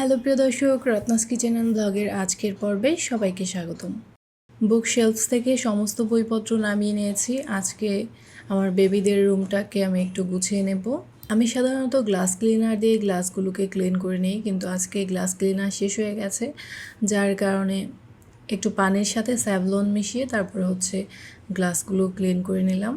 Hello, প্রিয় দর্শক, Ratna's kitchen and ব্লগের আজকের পর্বে সবাইকে স্বাগতম। বুক শেলফস থেকে সমস্ত বইপত্র নামিয়ে নিয়েছি। আজকে আমার বেবিদের রুমটাকে আমি একটু গুছিয়ে নেব। আমি সাধারণত গ্লাস ক্লিনার দিয়ে গ্লাসগুলোকে ক্লিন করে নিই, কিন্তু আজকে গ্লাস ক্লিনার শেষ হয়ে গেছে, যার কারণে একটু পানির সাথে স্যাভলন মিশিয়ে তারপরে হচ্ছে গ্লাসগুলো ক্লিন করে নিলাম।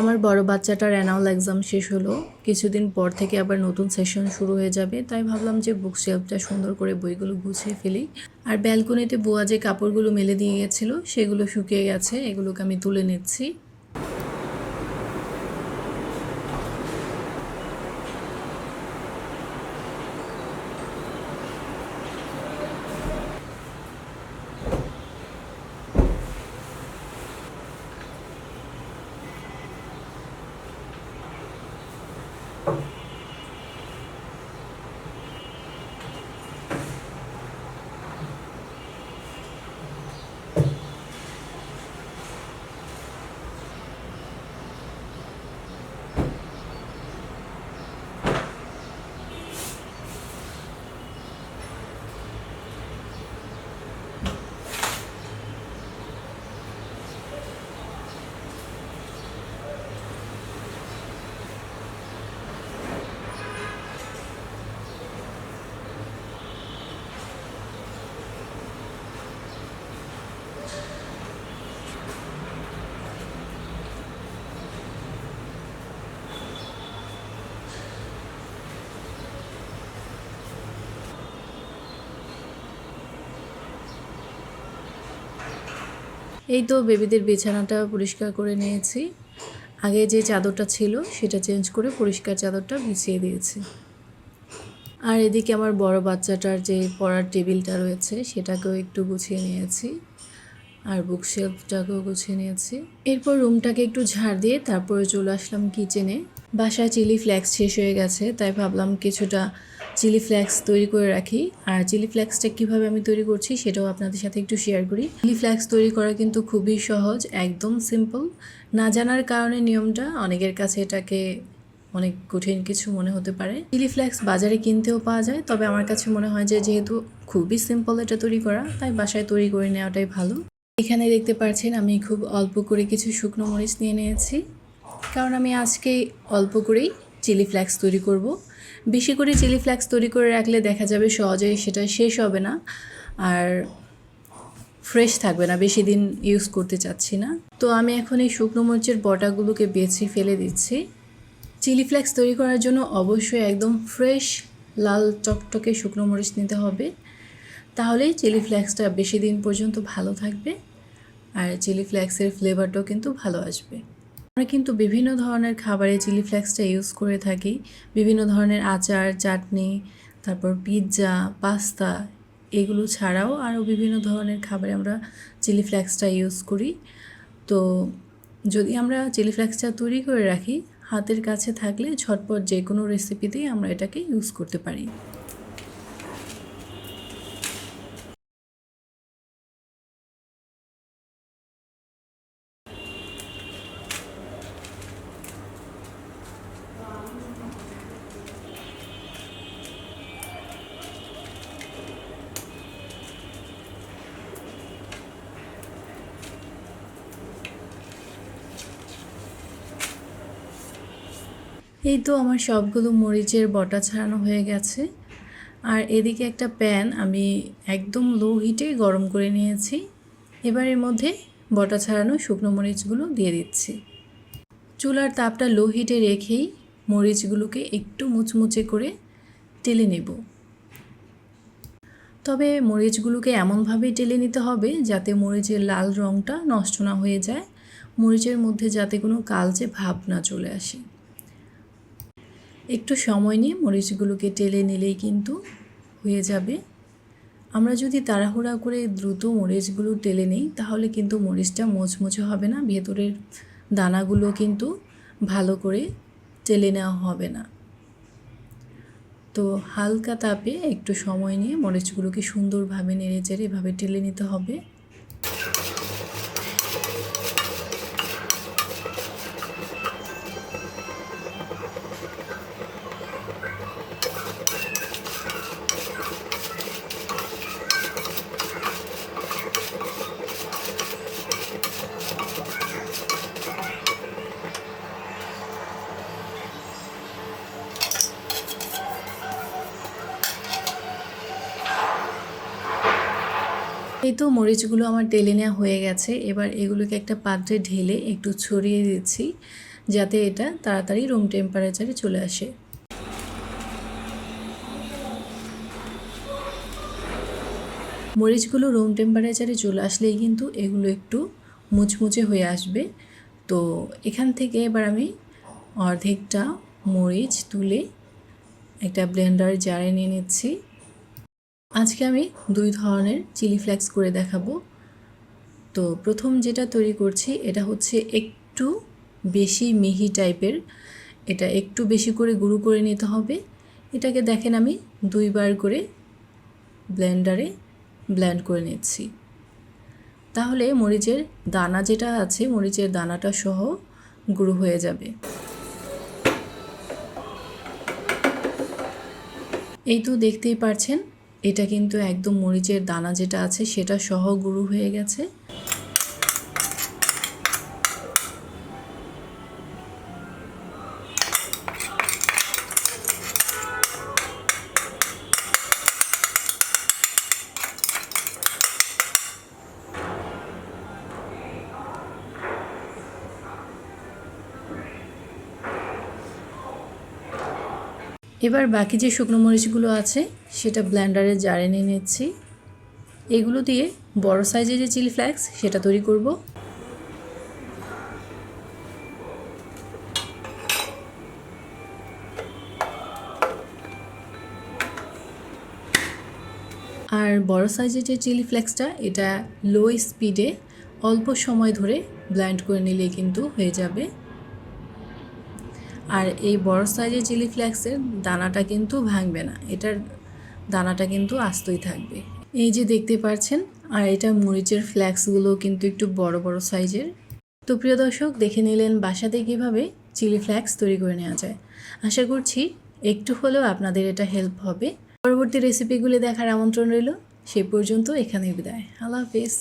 আমার বড় বাচ্চাটার অ্যানাউল এক্সাম শেষ হলো। কিছুদিন পর থেকে আবার নতুন সেশন শুরু হয়ে যাবে, তাই ভাবলাম যে বুক শেলফটা সুন্দর করে বইগুলো গুছিয়ে ফেলি। আর ব্যালকনিতে বোয়া যে কাপড়গুলো মেলে দিয়ে গেছিল সেগুলো শুকিয়ে গেছে, এগুলোকে আমি তুলে নিচ্ছি। এই তো বেবিদের বিছানাটা পরিষ্কার করে নিয়েছি। আগে যে চাদরটা ছিল, সেটা চেঞ্জ করে পরিষ্কার চাদরটা বিছিয়ে দিয়েছি। আর এদিকে আমার বড় বাচ্চাটার যে পড়ার টেবিলটা রয়েছে, সেটাকেও একটু গুছিয়ে নিয়েছি। আর বুক শেলফটাকেও গুছিয়ে নিয়েছি। এরপর রুমটাকে একটু ঝাড় দিয়ে তারপরে চলে আসলাম কিচেনে। বাসায় চিলি ফ্লেক্স শেষ হয়ে গেছে, তাই ভাবলাম কিছুটা চিলি ফ্লেক্স তৈরি করে রাখি। আর চিলি ফ্লেক্সটা কীভাবে আমি তৈরি করছি সেটাও আপনাদের সাথে একটু শেয়ার করি। চিলি ফ্লেক্স তৈরি করা কিন্তু খুবই সহজ, একদম সিম্পল না জানার কারণে নিয়মটা, অনেকের কাছে এটাকে অনেক কঠিন কিছু মনে হতে পারে। চিলি ফ্লেক্স বাজারে কিনতেও পাওয়া যায়, তবে আমার কাছে মনে হয় যে যেহেতু খুবই সিম্পল এটা তৈরি করা, তাই বাসায় তৈরি করে নেওয়াটাই ভালো। এখানে দেখতে পাচ্ছেন আমি খুব অল্প করে কিছু শুকনো মরিচ নিয়ে নিয়েছি। কারণ আমি আজকে অল্প করেই চিলি ফ্লেক্স তৈরি করব। বেশি করে চিলি ফ্লেক্স তৈরি করে রাখলে দেখা যাবে সহজেই সেটা শেষ হবে না। আর ফ্রেশ থাকবে না, বেশি দিন ইউজ করতে চাচ্ছি না। তো আমি এখন এই শুকনো মরিচের বটাগুলোকে বেছে ফেলে দিচ্ছি। চিলি ফ্লেক্স তৈরি করার জন্য অবশ্যই একদম ফ্রেশ, লাল টকটকে শুকনো মরিচ নিতে হবে। তাহলেই চিলি ফ্লেক্সটা বেশি দিন পর্যন্ত ভালো থাকবে। আর চিলি ফ্লেক্সের ফ্লেভারটাও কিন্তু ভালো আসবে। আমরা কিন্তু বিভিন্ন ধরনের খাবারে চিলি ফ্লেক্সটা ইউজ করে থাকি। বিভিন্ন ধরনের আচার, চাটনি, তারপর পিৎজা, পাস্তা এগুলো ছাড়াও আরও বিভিন্ন ধরনের খাবারে আমরা চিলি ফ্লেক্সটা ইউজ করি। তো যদি আমরা চিলি ফ্লেক্সটা তৈরি করে রাখি, হাতের কাছে থাকলে ঝটপট যে কোনো রেসিপিতেই আমরা এটাকে ইউজ করতে পারি। এই তো আমার সবগুলো মরিচের বটা ছাড়ানো হয়ে গেছে। আর এদিকে একটা প্যান আমি একদম লো হিটে গরম করে নিয়েছি। এবার এর মধ্যে বটা ছাড়ানো শুকনো মরিচগুলো দিয়ে দিচ্ছি। চুলার তাপটা লো হিটে রেখেই মরিচগুলোকে একটু মুচমুচে করে টেলে নেব। তবে মরিচগুলোকে এমনভাবেই টেলে নিতে হবে যাতে মরিচের লাল রঙটা নষ্ট না হয়ে যায়, মরিচের মধ্যে যাতে কোনো কালচে ভাব না চলে আসে। একটু সময় নিয়ে মরিচগুলোকে টেলে নিলেই কিন্তু হয়ে যাবে। আমরা যদি তাড়াহুড়া করে দ্রুত মরিচগুলো টেলে নিই, তাহলে কিন্তু মরিচটা মোচমোচে হবে না, ভেতরের দানাগুলো কিন্তু ভালো করে টেলে নেওয়া হবে না। তো হালকা তাপে একটু সময় নিয়ে মরিচগুলোকে সুন্দরভাবে নেড়ে চেড়ে এভাবে টেলে নিতে হবে। এই তো মরিচগুলো আমার টেলে নেওয়া হয়ে গেছে। এবার এগুলোকে একটা পাত্রে ঢেলে একটু ছড়িয়ে দিচ্ছি, যাতে এটা তাড়াতাড়ি রুম টেম্পারেচারে চলে আসে। মরিচগুলো রুম টেম্পারেচারে চলে আসলেই কিন্তু এগুলো একটু মুচমুচে হয়ে আসবে। তো এখান থেকে এবার আমি অর্ধেকটা মরিচ তুলে একটা ব্লেন্ডার জারে নিয়ে নিচ্ছি। আজকে আমি দুই ধরনের চিলি ফ্লেক্স করে দেখাবো। তো প্রথম যেটা তৈরি করছি, এটা হচ্ছে একটু বেশি মিহি টাইপের। এটা একটু বেশি করে গুঁড়ো করে নিতে হবে। এটাকে দেখেন আমি দুইবার করে ব্লেন্ডারে ব্লেন্ড করে নিচ্ছি। তাহলে মরিচের দানা যেটা আছে, মরিচের দানাটা সহ গুঁড়ো হয়ে যাবে। এই তো দেখতেই পারছেন এটা কিন্তু একদম মরিচের দানা যেটা আছে সেটা সহ গুরু হয়ে গেছে। এবার বাকি যে শুকনো মরিচগুলো আছে, সেটা ব্লেন্ডারে জারে নিয়ে নিচ্ছি। এগুলো দিয়ে বড় সাইজের যে চিলি ফ্লেক্স সেটা তৈরি করব। আর বড় সাইজের যে চিলি ফ্লেক্সটা এটা লো স্পিডে অল্প সময় ধরে ব্ল্যান্ড করে নিলেই কিন্তু হয়ে যাবে। আর এই বড় সাইজের চিলি ফ্লেক্সের দানাটা কিন্তু ভাঙবে না। এটার দানাটা কিন্তু আস্তই থাকবে। এই যে দেখতে পাচ্ছেন, আর এটা মরিচের ফ্ল্যাক্সগুলো কিন্তু একটু বড় বড় সাইজের। তো প্রিয় দর্শক, দেখে নিলেন বাসাতে কীভাবে চিলি ফ্ল্যাক্স তৈরি করে নেওয়া যায়। আশা করছি একটু হলেও আপনাদের এটা হেল্প হবে। পরবর্তী রেসিপিগুলি দেখার আমন্ত্রণ রইল। সে পর্যন্ত এখানেই বিদায়। আল্লাহ হাফিজ।